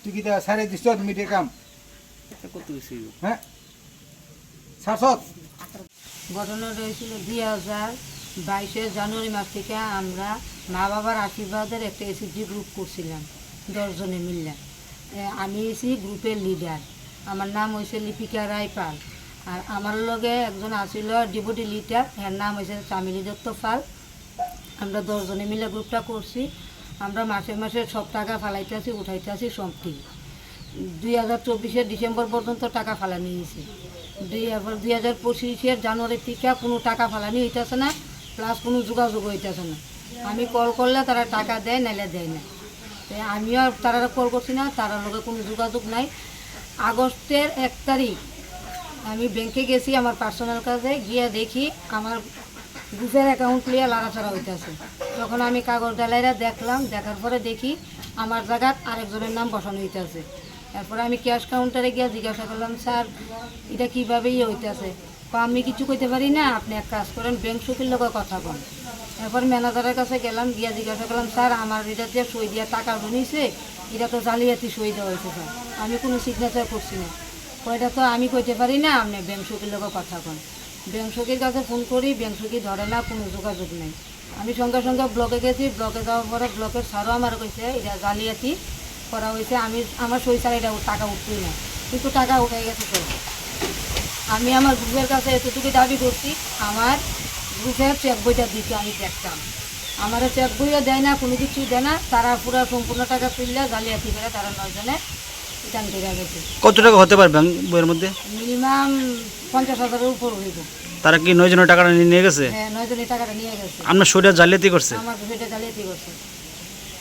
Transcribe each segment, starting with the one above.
তুই কি সারে দিস মিটে কাম। কত বেশি হ্যাঁ? সারসত ঘটনাটা হয়েছিল দুই হাজার বাইশে জানুয়ারি মাস থেকে আমরা মা বাবার আশীর্বাদের একটা এসিজি গ্রুপ করছিলাম দশজনে মিললে আমি এসি গ্রুপের লিডার আমার নাম হয়েছে লিপিকা রায় পাল। আর আমার লগে একজন আসিল ডিপুটি লিডার এর নাম হয়েছে চামিলি দত্ত পাল। আমরা দশজনে মিলে গ্রুপটা করছি। আমরা মাসে মাসে সব টাকা ফালাইতেছি উঠাইতেছি সবটি দুই হাজার চব্বিশের ডিসেম্বর পর্যন্ত টাকা ফালানি হয়েছে। দুই দুই হাজার পঁচিশের জানুয়ারি থেকে কোনো টাকা ফালানি হইতেছে না প্লাস কোনো যোগাযোগ হইতেছে না। আমি কল করলে তারা টাকা দেয়, নাইলে দেয় না। আমিও তারা কল করছি না, তারা লোকে কোনো যোগাযোগ নাই। আগস্টের এক তারিখ আমি ব্যাংকে গেছি, আমার পার্সোনাল কাজে, গিয়ে দেখি আমার গ্রুপের অ্যাকাউন্ট নিয়ে লাড়াচাড়া হইতেছে। তখন আমি কাগজ ডালাইরা দেখলাম, দেখার পরে দেখি আমার জায়গাত আরেকজনের নাম বসানো হইতেছে। তারপরে আমি ক্যাশ কাউন্টারে গিয়ে জিজ্ঞাসা করলাম, স্যার, এটা কীভাবে ইয়ে হইতেছে? আমি কিছু কইতে পারি না, আপনি এক কাজ করেন ব্যাংক সফির লোক কথা কন এরপর ম্যানেজারের কাছে গেলাম, গিয়া জিজ্ঞাসা করলাম, স্যার, আমার এটা যে সই দিয়া টাকা নিয়েছে এটা তো জালিয়াতি সই দেওয়া হয়েছে স্যার। আমি কোনো সিগনেচার করছি না। ওইটা তো আমি কইতে পারি না, আপনি ব্যাংক সখীর লোক কথা কন ব্যাংক সখীর কাছে ফোন করি ব্যাংক সখী ধরে না কোনো যোগাযোগ নেই। আমি সঙ্গে সঙ্গে ব্লকে গেছি ব্লকে যাওয়ার পরে ব্লকের স্যারও আমার কইছে এটা জালিয়াতি। করা হয়েছে আমি আমার সই স্যার এটা টাকা উঠতই না। কিন্তু টাকা উঠে গেছে তো আমি আমার গ্রুপের কাছে এতটুকু দাবি করছি আমার গ্রুপের চেক বইটা দিতে আমি দেখতাম। আমার চেক বইও দেয় না কোনো কিছু দেয় না তারা পুরো সম্পূর্ণ টাকা তুললে জালিয়াতি করে তারা নয়জনে করে গেছে। কত টাকা হতে পারে ব্যাংক বইয়ের মধ্যে? মিনিমাম পঞ্চাশ হাজারের উপর হইব। তারা কি নয় জনের টাকাটা নিয়ে নিয়ে গেছে? হ্যাঁ টাকাটা নিয়ে গেছে। আপনার শরীরে জালিয়াতি করছে? আমার সেটা জালিয়াতি করছে।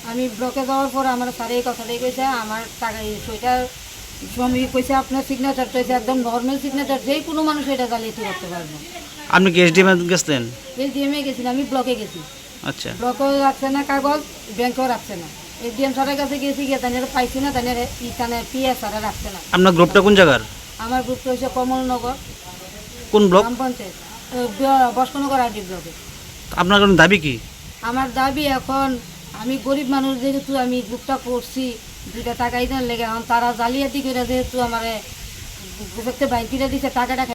আমি ব্লকে যাওয়ার পর আমার স্যার এই কথাটাই কইছে আমার টাকা স্বামী কইছে আপনার সিগনেচারটা হচ্ছে একদম নর্মাল সিগনেচার যে কোনো মানুষ এটা জালিয়াতি করতে পারবে। আপনি কি এসডিএম গেছিলেন? এসডিএমে গেছিলাম আমি ব্লকে গেছি। আচ্ছা। ব্লকেও রাখছে না কাগজ ব্যাংকেও রাখছে না। এসডিএম স্যারের কাছে গেছি গিয়ে তাদের পাইছি না তাদের ইটানে পিএস স্যারে রাখছে না। আপনার গ্রুপটা কোন জায়গার? আমার গ্রুপটা হচ্ছে কমলনগর। কোন ব্লক? গ্রাম পঞ্চায়েত বস্কনগর আরডি ব্লকে। আপনার কোনো দাবি কি? আমার দাবি এখন আমি গরিব মানুষ যেহেতু আমি গ্রুপটা করছি দুইটা টাকা ইদান লেগে এখন তারা জালিয়াতি করে যেহেতু আমার গ্রুপের দিছে টাকাটা